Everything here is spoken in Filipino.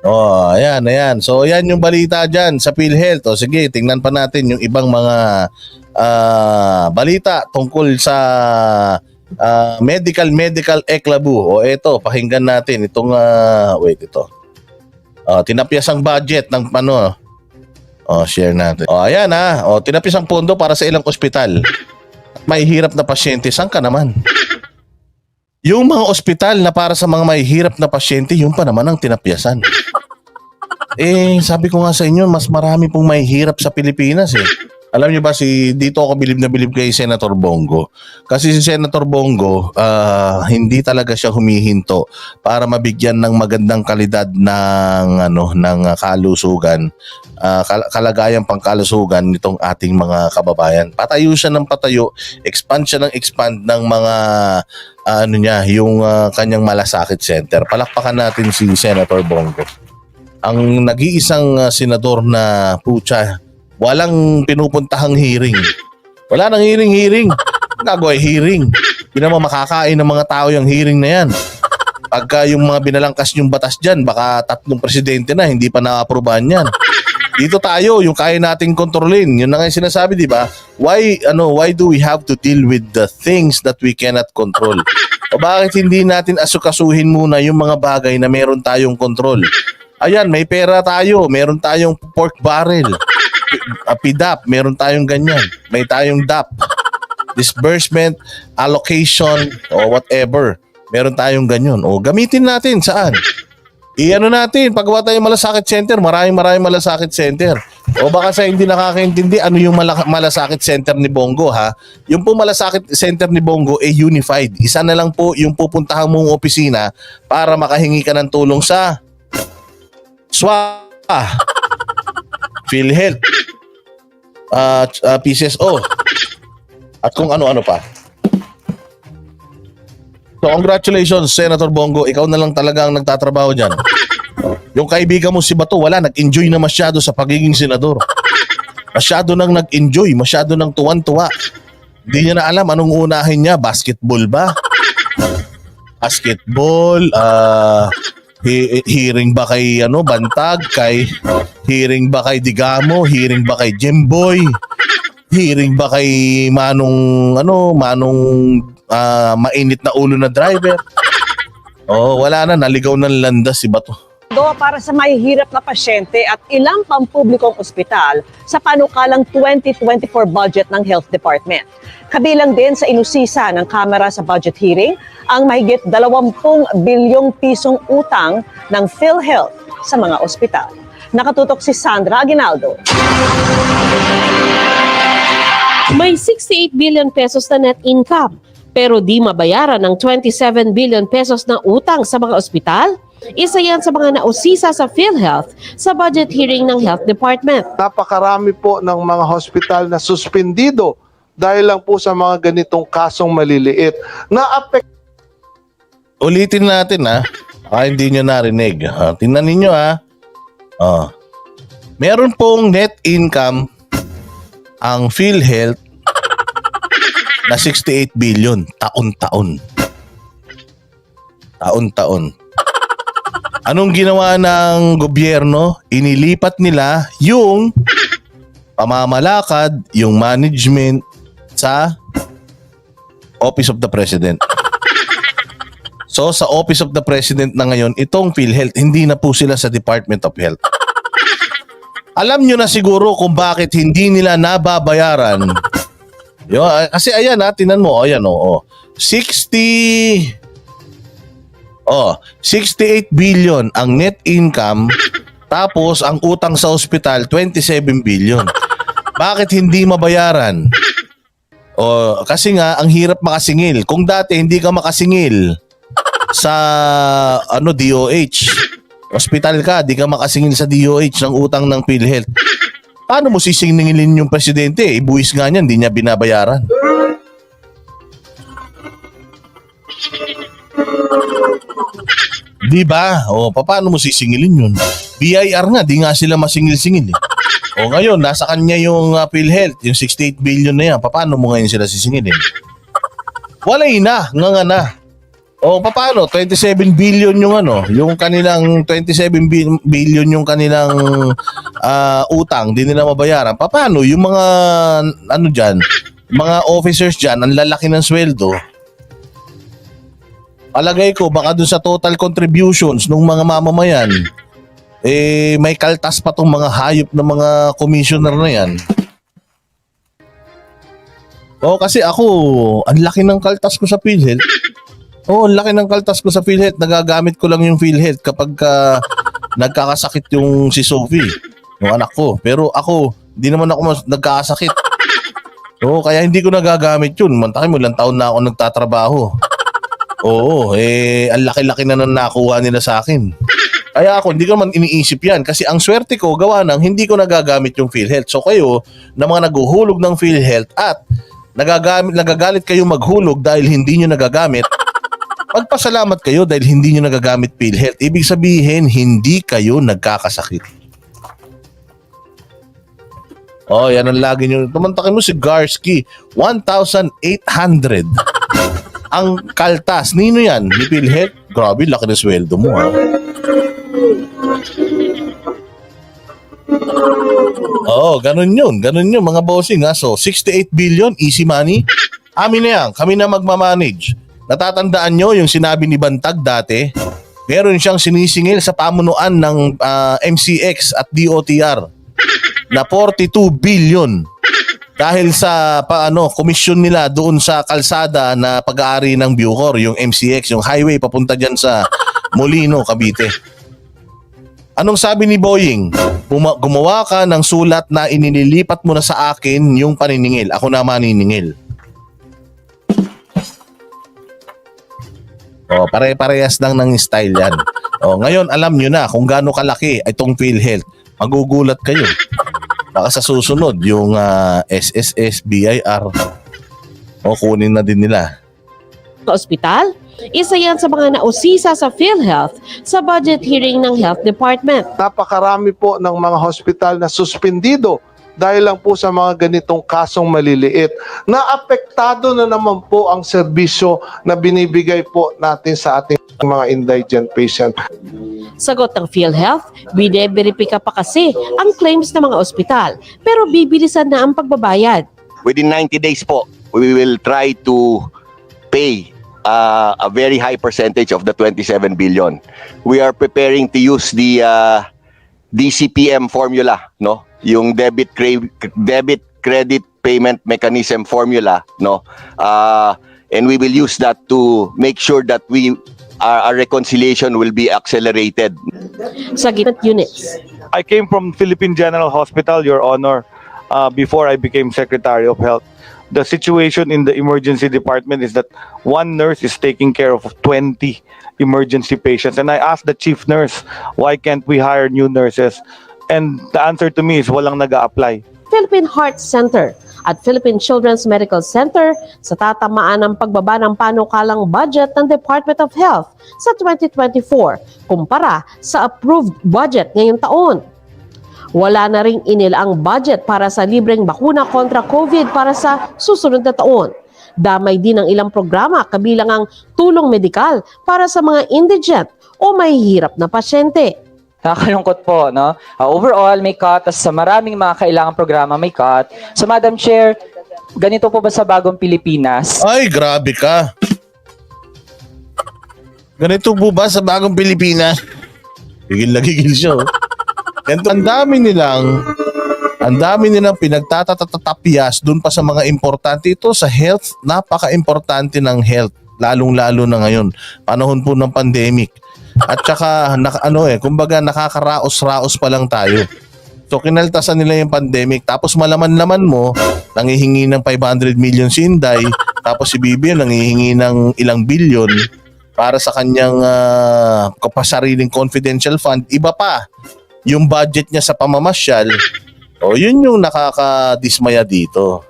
Oh, ayan, ayan. So, ayan yung balita dyan sa PhilHealth. O, sige, tingnan pa natin yung ibang mga ah, balita tungkol sa ah, medical, medical eklabu. O, eto, pakinggan natin itong, ah, wait, ito. Oh, tinapyas ang budget ng ano. Oh, share natin. Oh, ayan ha. Oh, tinapyas ang pondo para sa ilang ospital. May hirap na pasyente, saan ka naman? Yung mga ospital na para sa mga may hirap na pasyente, yun pa naman ang tinapyasan. Eh, sabi ko nga sa inyo, mas marami pong may hirap sa Pilipinas eh. Alam niyo ba si dito ako bilib na bilib kay Senator Bongo. Kasi si Senator Bongo, ah, hindi talaga siya humihinto para mabigyan ng magandang kalidad ng ano ng kalusugan, ah, kal- kalagayang pangkalusugan nitong ating mga kababayan. Patayo siya ng patayo, expand siya ng expand ng mga ah, ano niya, yung ah, kanyang malasakit center. Palakpakan natin si Senator Bongo. Ang nag-iisang ah, senador na pucha, walang pinupuntahang hearing. Wala nang hearing-hearing. Gagawa hearing. Hindi naman makakain ng mga tao yung hearing na yan. Pagka yung mga binalangkas yung batas dyan, baka tatlong presidente na, hindi pa na-aprobahan yan. Dito tayo, yung kaya nating kontrolin. Yun na nga yung sinasabi, di ba? Why, ano, why do we have to deal with the things that we cannot control? O bakit hindi natin asukasuhin muna yung mga bagay na meron tayong control? Ayan, may pera tayo, meron tayong pork barrel, PIDAP, meron tayong ganyan, may tayong DAP, disbursement, allocation, o whatever. Meron tayong ganyan. O gamitin natin saan? Iano natin, paggawa tayong malasakit center, maraming maraming malasakit center. O baka sa hindi nakakaintindi, ano yung malak- malasakit center ni Bongo ha? Yung po malasakit center ni Bongo ay unified. Isa na lang po yung pupuntahan mong opisina para makahingi ka ng tulong sa SWA, PhilHealth, uh, uh, PCSO, at kung ano-ano pa. So congratulations, Senator Bongo. Ikaw na lang talaga ang nagtatrabaho dyan. Yung kaibigan mo si Bato, wala. Nag-enjoy na masyado sa pagiging senador. Masyado nang nag-enjoy. Masyado nang tuwan-tuwa. Hindi niya na alam anong unahin niya. Basketball ba? Basketball. ah he- hearing ba kay ano, Bantag? Kay hearing ba kay Digamo? Hearing ba kay Jemboy? Hearing ba kay Manong ano, Manong ah, mainit na ulo na driver? Oh, wala na naligaw ng landas si Bato. Do para sa mahihirap na pasyente at ilang pampublikong ospital sa panukalang 2024 budget ng Health Department. Kabilang din sa inusisa ng Kamara sa budget hearing ang mahigit 20 bilyong pisong utang ng PhilHealth sa mga ospital. Nakatutok si Sandra Aguinaldo. May 68 billion pesos na net income pero di mabayaran ng 27 billion pesos na utang sa mga ospital? Isa yan sa mga nausisa sa PhilHealth sa budget hearing ng Health Department. napakarami po ng mga hospital na suspendido dahil lang po sa mga ganitong kasong maliliit na apek Ulitin natin ha. Ah, hindi nyo narinig. Ah, tingnan ninyo ha. Ah. Meron pong net income ang PhilHealth na 68 billion taon-taon. Taon-taon. Anong ginawa ng gobyerno? Inilipat nila yung pamamalakad, yung management sa Office of the President. So sa Office of the President na ngayon, itong PhilHealth, hindi na po sila sa Department of Health. Alam nyo na siguro kung bakit hindi nila nababayaran. Yo, ah, kasi ayan ha, tinan mo, ayan o. Oh, 60 Oh, 68 billion ang net income tapos ang utang sa ospital 27 billion. Bakit hindi mabayaran? O kasi nga ang hirap makasingil. Kung dati hindi ka makasingil sa ano DOH, hospital ka, di ka makasingil sa DOH ng utang ng PhilHealth. Paano mo sisingilin yung presidente? Ibuwis nga niyan, di niya binabayaran. Di ba? O, paano mo sisingilin yun? BIR nga, di nga sila masingil-singil eh. O ngayon, nasa kanya yung uh, PhilHealth, yung 68 billion na yan. Paano mo ngayon sila sisingilin? Walay na, nga nga na. O paano? 27 billion yung ano, yung kanilang 27 bi- billion yung kanilang ah, utang, di nila mabayaran. Paano? Yung mga ano diyan, mga officers diyan, ang lalaki ng sweldo. Palagay ko baka dun sa total contributions ng mga mamamayan, eh may kaltas pa tong mga hayop ng mga commissioner na yan. Oo, kasi ako, ang laki ng kaltas ko sa PhilHealth. Oo, ang laki ng kaltas ko sa PhilHealth. Nagagamit ko lang yung PhilHealth kapag ka nagkakasakit yung si Sophie, yung anak ko. Pero ako, hindi naman ako mas nagkakasakit. Oo, kaya hindi ko nagagamit yun. Mantakin mo, ilang taon na ako nagtatrabaho. Oo, eh, ang laki-laki na nang nakuha nila sa akin. Kaya ako, hindi ko naman iniisip yan. Kasi ang swerte ko, gawa ng hindi ko nagagamit yung PhilHealth. So kayo, na mga naguhulog ng PhilHealth at nagagamit, nagagalit kayo maghulog dahil hindi nyo nagagamit, magpasalamat kayo dahil hindi nyo nagagamit PhilHealth. Ibig sabihin, hindi kayo nagkakasakit. Oh, yan ang lagi nyo. Tumantakin mo si Garski, 1,800. Ang kaltas, nino yan? Ni PhilHealth? Grabe, laki ng sweldo mo ha. Oo, ganun yun. Ganun yun, mga bossing ha. So, 68 billion, easy money. Amin na yan, kami na magmamanage. Natatandaan nyo yung sinabi ni Bantag dati? Meron siyang sinisingil sa pamunuan ng ah, MCX at DOTR na 42 billion dahil sa paano komisyon nila doon sa kalsada na pag-aari ng Bucor, yung MCX, yung highway papunta diyan sa Molino, Cavite. Anong sabi ni Boying? Guma- gumawa ka ng sulat na ininilipat mo na sa akin yung paniningil. Ako na maniningil. O, pare-parehas lang ng style yan. O, ngayon, alam nyo na kung gaano kalaki itong PhilHealth. Magugulat kayo. Baka sa susunod, yung ah, SSS, BIR, o kunin na din nila. Sa ospital, isa yan sa mga nausisa sa PhilHealth sa budget hearing ng Health Department. Napakarami po ng mga hospital na suspendido dahil lang po sa mga ganitong kasong maliliit na apektado na naman po ang serbisyo na binibigay po natin sa ating mga indigent patient. Sagot ng PhilHealth, bine-verifika pa kasi ang claims ng mga ospital pero bibilisan na ang pagbabayad. within 90 days po, we will try to pay uh, a very high percentage of the 27 billion. We are preparing to use the uh, DCPM formula, no? Yung debit cre- debit credit payment mechanism formula, no? Uh, and we will use that to make sure that we our, our reconciliation will be accelerated. Sa gitnat units. I came from Philippine General Hospital, Your Honor, uh, before I became Secretary of Health. The situation in the emergency department is that one nurse is taking care of 20 emergency patients. And I asked the chief nurse, why can't we hire new nurses? And the answer to me is walang nag apply Philippine Heart Center at Philippine Children's Medical Center sa tatamaan ng pagbaba ng panukalang budget ng Department of Health sa 2024 kumpara sa approved budget ngayong taon. Wala na ring inil ang budget para sa libreng bakuna kontra COVID para sa susunod na taon. Damay din ang ilang programa kabilang ang tulong medikal para sa mga indigent o mahihirap na pasyente. Nakakalungkot po, no? Uh, overall, may cut. Tas sa maraming mga kailangang programa, may cut. So, Madam Chair, ganito po ba sa bagong Pilipinas? Ay, grabe ka. Ganito po ba sa bagong Pilipinas? Gigil na gigil siya. oh. Ganito, ang dami nilang ang dami nilang pinagtatatatapyas doon pa sa mga importante ito sa health. Napaka-importante ng health lalong-lalo na ngayon. Panahon po ng pandemic. At saka nak, ano eh, kumbaga nakakaraos-raos pa lang tayo. So kinaltasan nila yung pandemic tapos malaman-laman mo nangihingi ng 500 million si Inday tapos si Bibi nangihingi ng ilang billion para sa kanyang uh, kapasariling confidential fund. Iba pa yung budget niya sa pamamasyal. O yun yung nakakadismaya dito.